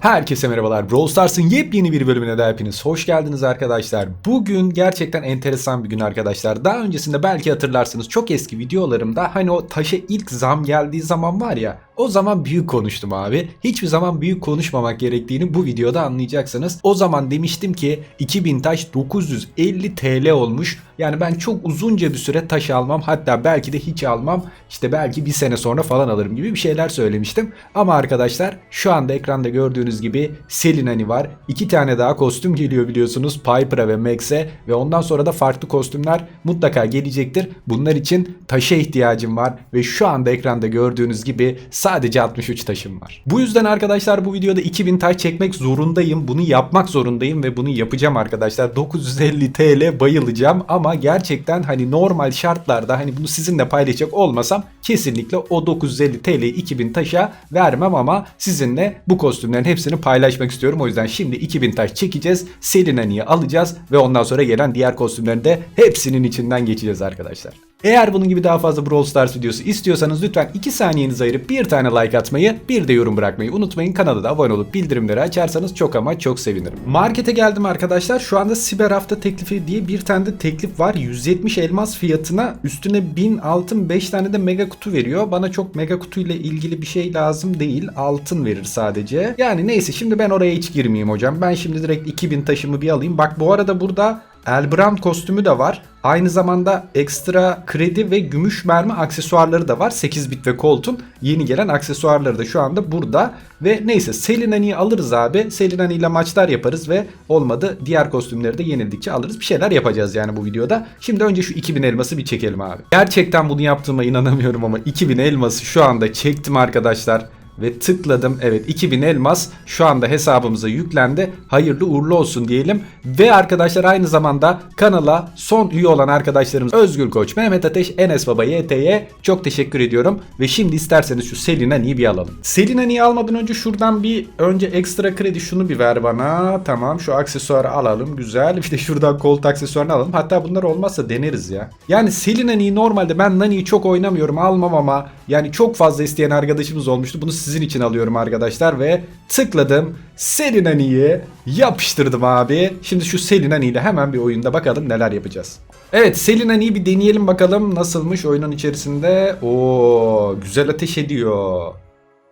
Herkese merhabalar. Brawl Stars'ın yepyeni bir bölümüne de hepiniz hoş geldiniz arkadaşlar. Bugün gerçekten enteresan bir gün arkadaşlar. Daha öncesinde belki hatırlarsınız çok eski videolarımda hani o taşa ilk zam geldiği zaman var ya o zaman büyük konuştum abi. Hiçbir zaman büyük konuşmamak gerektiğini bu videoda anlayacaksınız. O zaman demiştim ki 2000 taş 950 TL olmuş. Yani ben çok uzunca bir süre taş almam. Hatta belki de hiç almam. İşte belki bir sene sonra falan alırım gibi bir şeyler söylemiştim. Ama arkadaşlar şu anda ekranda gördüğünüz gibi Selinani var. İki tane daha kostüm geliyor biliyorsunuz. Piper'a ve Max'e ve ondan sonra da farklı kostümler mutlaka gelecektir. Bunlar için taşa ihtiyacım var ve şu anda ekranda gördüğünüz gibi sadece 63 taşım var. Bu yüzden arkadaşlar bu videoda 2000 taş çekmek zorundayım. Bunu yapmak zorundayım ve bunu yapacağım arkadaşlar. 950 TL bayılacağım ama gerçekten hani normal şartlarda hani bunu sizinle paylaşacak olmasam kesinlikle o 950 TL'yi 2000 taşa vermem ama sizinle bu kostümlerin hepsini paylaşmak istiyorum. O yüzden şimdi 2000 taş çekeceğiz. Selinani'yi alacağız ve ondan sonra gelen diğer kostümlerin de hepsinin içinden geçeceğiz arkadaşlar. Eğer bunun gibi daha fazla Brawl Stars videosu istiyorsanız lütfen 2 saniyenizi ayırıp bir tane like atmayı, bir de yorum bırakmayı unutmayın. Kanala da abone olup bildirimleri açarsanız çok ama çok sevinirim. Markete geldim arkadaşlar. Şu anda Siber Hafta teklifi diye bir tane de teklif var. 170 elmas fiyatına üstüne 1000 altın 5 tane de mega kutu veriyor. Bana çok mega kutu ile ilgili bir şey lazım değil. Altın verir sadece. Yani neyse şimdi ben oraya hiç girmeyeyim hocam. Ben şimdi direkt 2000 taşımı bir alayım. Bak bu arada burada Elbrand kostümü de var. Aynı zamanda ekstra kredi ve gümüş mermi aksesuarları da var. 8 bit ve Colt'un yeni gelen aksesuarları da şu anda burada. Ve neyse Selinani'yi alırız abi. Selinani ile maçlar yaparız ve olmadı diğer kostümleri de yenildikçe alırız. Bir şeyler yapacağız yani bu videoda. Şimdi önce şu 2000 elması bir çekelim abi. Gerçekten bunu yaptığıma inanamıyorum ama 2000 elması şu anda çektim arkadaşlar ve tıkladım. Evet 2000 elmas şu anda hesabımıza yüklendi. Hayırlı uğurlu olsun diyelim. Ve arkadaşlar aynı zamanda kanala son üye olan arkadaşlarımız Özgür Koç, Mehmet Ateş, Enes Baba, YT'ye çok teşekkür ediyorum. Ve şimdi isterseniz şu Selinani'yi bir alalım. Selinani'yi almadan önce şuradan bir önce ekstra kredi şunu bir ver bana. Tamam şu aksesuarı alalım. Güzel. Bir de şuradan kolt aksesuarını alalım. Hatta bunlar olmazsa deneriz ya. Yani Selinani'yi normalde ben Nani'yi çok oynamıyorum almam ama yani çok fazla isteyen arkadaşımız olmuştu. Bunu sizin için alıyorum arkadaşlar ve tıkladım. Selinani'yi yapıştırdım abi. Şimdi şu Selinani ile hemen bir oyunda bakalım neler yapacağız. Evet Selinani'yi bir deneyelim bakalım nasılmış oyunun içerisinde. Oo güzel ateş ediyor.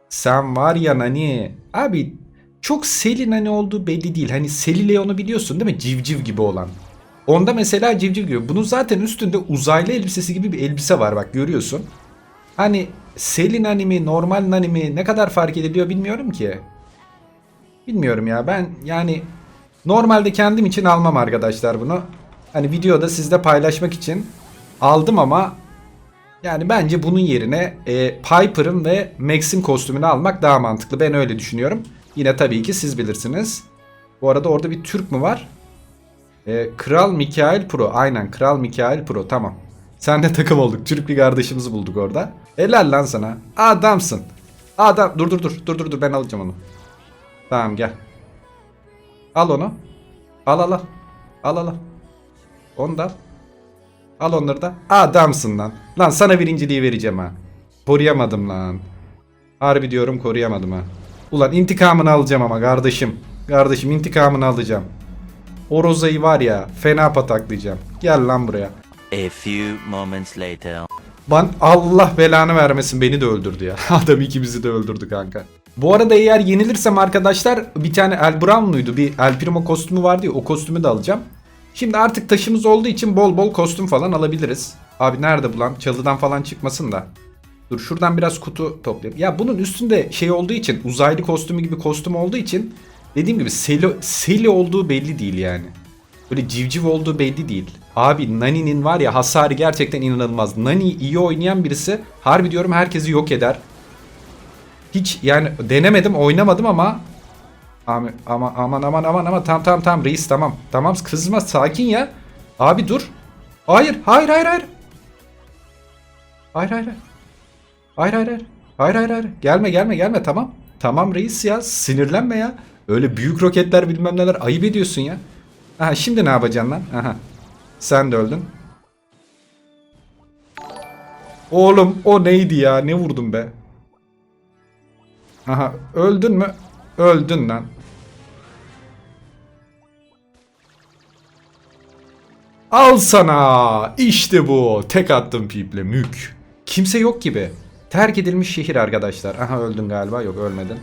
Sen var ya Nani. Abi çok Selinani olduğu belli değil. Hani Selileon'u biliyorsun değil mi? Civciv gibi olan. Onda mesela civciv gibi. Bunun zaten üstünde uzaylı elbisesi gibi bir elbise var bak görüyorsun. Hani Selin animi, normal animi ne kadar fark ediliyor bilmiyorum ki. Bilmiyorum ya ben yani normalde kendim için almam arkadaşlar bunu. Hani videoda sizle paylaşmak için aldım ama yani bence bunun yerine e, Piper'ın ve Max'in kostümünü almak daha mantıklı. Ben öyle düşünüyorum. Yine tabii ki siz bilirsiniz. Bu arada orada bir Türk mü var? E, Kral Mikael Pro. Aynen Kral Mikael Pro tamam. Sen de takım olduk. Türk bir kardeşimizi bulduk orada. Helal lan sana. Adamsın. Adam. Dur dur dur. Dur dur dur ben alacağım onu. Tamam gel. Al onu. Al al al. Al al al. Onu da al. Al onları da. Adamsın lan. Lan sana birinciliği vereceğim ha. Koruyamadım lan. Harbi diyorum koruyamadım ha. Ulan intikamını alacağım ama kardeşim. Kardeşim intikamını alacağım. O Roza'yı var ya fena pataklayacağım. Gel lan buraya. A few moments later. Ban Allah belanı vermesin beni de öldürdü ya. Adam ikimizi de öldürdü kanka. Bu arada eğer yenilirsem arkadaşlar bir tane El Brown'luydu. Bir El Primo kostümü vardı ya o kostümü de alacağım. Şimdi artık taşımız olduğu için bol bol kostüm falan alabiliriz. Abi nerede bu lan? Çalıdan falan çıkmasın da. Dur şuradan biraz kutu toplayayım. Ya bunun üstünde şey olduğu için uzaylı kostümü gibi kostüm olduğu için dediğim gibi seli, seli olduğu belli değil yani. Böyle civciv olduğu belli değil. Abi Nani'nin var ya hasarı gerçekten inanılmaz. Nani iyi oynayan birisi harbi diyorum herkesi yok eder. Hiç yani denemedim oynamadım ama Abi, ama aman aman aman aman tamam tamam tamam reis tamam. Tamam kızma sakin ya. Abi dur. Hayır hayır hayır hayır. Hayır hayır hayır. Hayır hayır hayır. Hayır hayır hayır. Gelme gelme gelme tamam. Tamam reis ya sinirlenme ya. Öyle büyük roketler bilmem neler ayıp ediyorsun ya. Aha şimdi ne yapacaksın lan? Aha. Sen de öldün. Oğlum o neydi ya? Ne vurdum be? Aha öldün mü? Öldün lan. Al sana. İşte bu. Tek attım piple mük. Kimse yok gibi. Terk edilmiş şehir arkadaşlar. Aha öldün galiba. Yok ölmedin.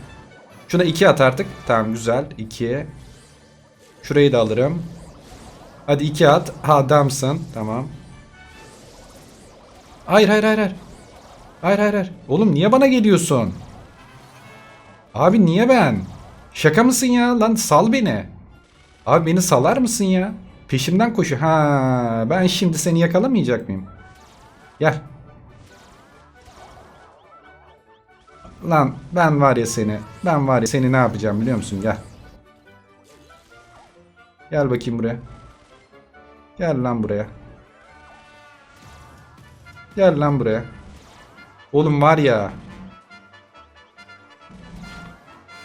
Şuna 2 at artık. Tamam güzel. 2. Şurayı da alırım. Hadi 2 at. Ha adamsın. Tamam. Hayır hayır hayır. Hayır hayır hayır. Oğlum niye bana geliyorsun? Abi niye ben? Şaka mısın ya? Lan sal beni. Abi beni salar mısın ya? Peşimden koşu. Ha, ben şimdi seni yakalamayacak mıyım? Gel. Lan ben var ya seni. Ben var ya seni ne yapacağım biliyor musun? Gel. Gel bakayım buraya. Gel lan buraya. Gel lan buraya. Oğlum var ya.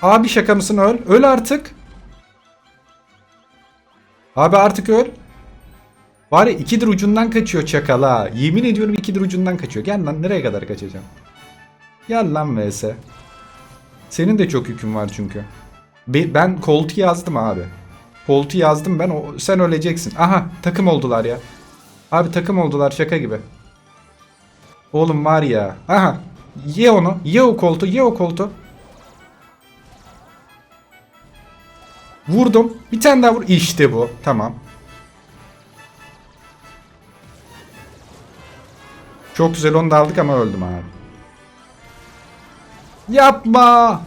Abi şaka mısın öl? Öl artık. Abi artık öl. Var ya ikidir ucundan kaçıyor çakala. Yemin ediyorum ikidir ucundan kaçıyor. Gel lan nereye kadar kaçacağım? Gel lan vs. Senin de çok yükün var çünkü. Be- ben koltu yazdım abi. Koltu yazdım ben. O, sen öleceksin. Aha takım oldular ya. Abi takım oldular şaka gibi. Oğlum var ya. Aha. Ye onu. Ye o koltu. Ye o koltu. Vurdum. Bir tane daha vur. İşte bu. Tamam. Çok güzel onu da aldık ama öldüm abi. Yapma.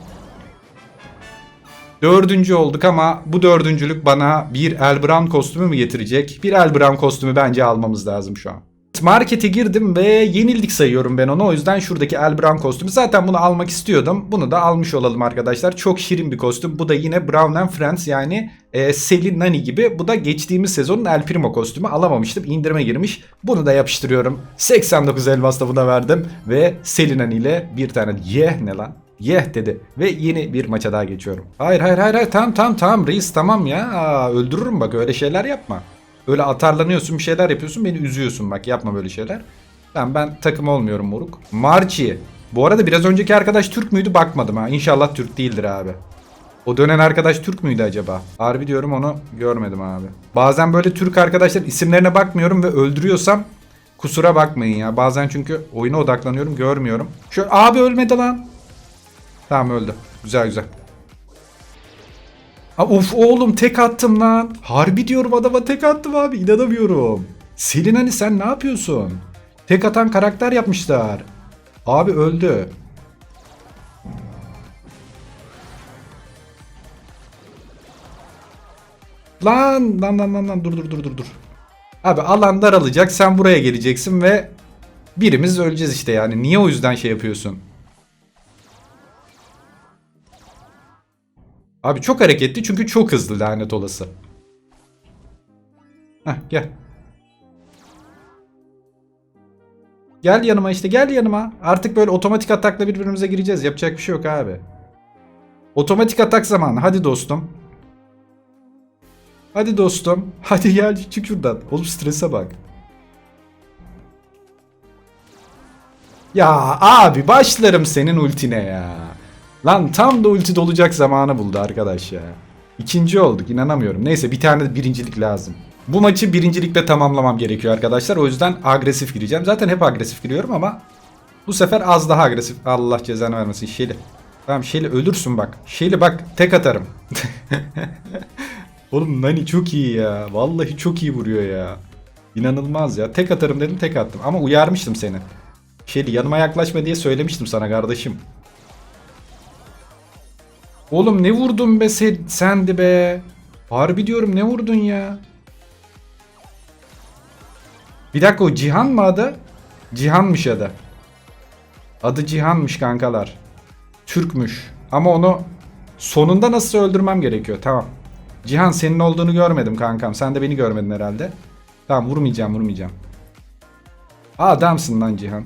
Dördüncü olduk ama bu dördüncülük bana bir Elbran kostümü mü getirecek? Bir Elbran kostümü bence almamız lazım şu an. Markete girdim ve yenildik sayıyorum ben onu. O yüzden şuradaki Elbran kostümü. Zaten bunu almak istiyordum. Bunu da almış olalım arkadaşlar. Çok şirin bir kostüm. Bu da yine Brown and Friends yani e, Selin Nani gibi. Bu da geçtiğimiz sezonun El Primo kostümü. Alamamıştım. İndirime girmiş. Bunu da yapıştırıyorum. 89 elmas da buna verdim. Ve Selin Nani ile bir tane yeh ne lan? Yeh dedi. Ve yeni bir maça daha geçiyorum. Hayır hayır hayır hayır tamam tamam tamam reis tamam ya. Aa, öldürürüm bak öyle şeyler yapma. Öyle atarlanıyorsun bir şeyler yapıyorsun beni üzüyorsun bak yapma böyle şeyler. Ben ben takım olmuyorum moruk. Marci. Bu arada biraz önceki arkadaş Türk müydü bakmadım ha. İnşallah Türk değildir abi. O dönen arkadaş Türk müydü acaba? Harbi diyorum onu görmedim abi. Bazen böyle Türk arkadaşlar isimlerine bakmıyorum ve öldürüyorsam kusura bakmayın ya. Bazen çünkü oyuna odaklanıyorum görmüyorum. Şu abi ölmedi lan. Tamam öldü. Güzel güzel. Ha, of oğlum tek attım lan. Harbi diyorum adama tek attım abi inanamıyorum. Selin hani sen ne yapıyorsun? Tek atan karakter yapmışlar. Abi öldü. Lan lan lan lan lan dur dur dur dur dur. Abi alan daralacak sen buraya geleceksin ve birimiz öleceğiz işte yani. Niye o yüzden şey yapıyorsun? Abi çok hareketli çünkü çok hızlı lanet olası. Heh gel. Gel yanıma işte gel yanıma. Artık böyle otomatik atakla birbirimize gireceğiz. Yapacak bir şey yok abi. Otomatik atak zamanı. Hadi dostum. Hadi dostum. Hadi gel çık şuradan. Oğlum strese bak. Ya abi başlarım senin ultine ya. Lan tam da ulti dolacak zamanı buldu arkadaş ya. İkinci olduk inanamıyorum. Neyse bir tane birincilik lazım. Bu maçı birincilikle tamamlamam gerekiyor arkadaşlar. O yüzden agresif gireceğim. Zaten hep agresif giriyorum ama bu sefer az daha agresif. Allah cezanı vermesin Şeli. Tamam Şeli ölürsün bak. Şeli bak tek atarım. Oğlum Nani çok iyi ya. Vallahi çok iyi vuruyor ya. İnanılmaz ya. Tek atarım dedim tek attım. Ama uyarmıştım seni. Şeli yanıma yaklaşma diye söylemiştim sana kardeşim. Oğlum ne vurdun be sen, sendi be. Harbi diyorum ne vurdun ya. Bir dakika o Cihan mı adı? Cihan'mış adı. Adı Cihan'mış kankalar. Türkmüş. Ama onu sonunda nasıl öldürmem gerekiyor. Tamam. Cihan senin olduğunu görmedim kankam. Sen de beni görmedin herhalde. Tamam vurmayacağım vurmayacağım. Adamsın lan Cihan.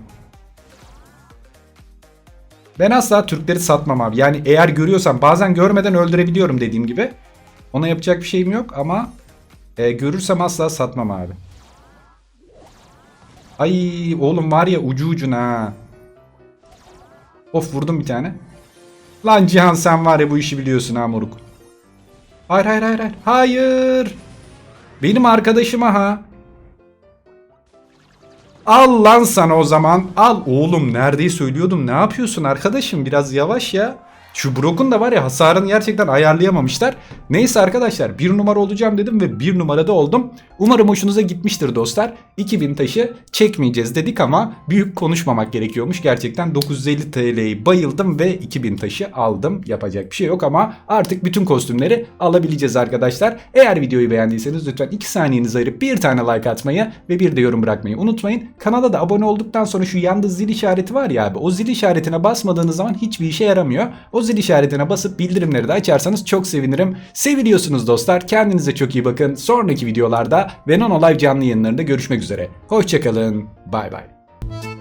Ben asla Türkleri satmam abi. Yani eğer görüyorsam bazen görmeden öldürebiliyorum dediğim gibi. Ona yapacak bir şeyim yok ama e, görürsem asla satmam abi. Ay oğlum var ya ucu ucuna. Of vurdum bir tane. Lan Cihan sen var ya bu işi biliyorsun ha moruk. Hayır hayır hayır hayır. Hayır. Benim arkadaşıma ha. Al lan sana o zaman. Al oğlum neredeyi söylüyordum. Ne yapıyorsun arkadaşım? Biraz yavaş ya. Şu Brock'un da var ya hasarını gerçekten ayarlayamamışlar. Neyse arkadaşlar bir numara olacağım dedim ve bir numarada oldum. Umarım hoşunuza gitmiştir dostlar. 2000 taşı çekmeyeceğiz dedik ama büyük konuşmamak gerekiyormuş. Gerçekten 950 TL'yi bayıldım ve 2000 taşı aldım. Yapacak bir şey yok ama artık bütün kostümleri alabileceğiz arkadaşlar. Eğer videoyu beğendiyseniz lütfen 2 saniyenizi ayırıp bir tane like atmayı ve bir de yorum bırakmayı unutmayın. Kanala da abone olduktan sonra şu yanda zil işareti var ya abi o zil işaretine basmadığınız zaman hiçbir işe yaramıyor. O zil işaretine basıp bildirimleri de açarsanız çok sevinirim. Seviliyorsunuz dostlar. Kendinize çok iyi bakın. Sonraki videolarda ve Nono Live canlı yayınlarında görüşmek üzere. Hoşçakalın. Bay bay.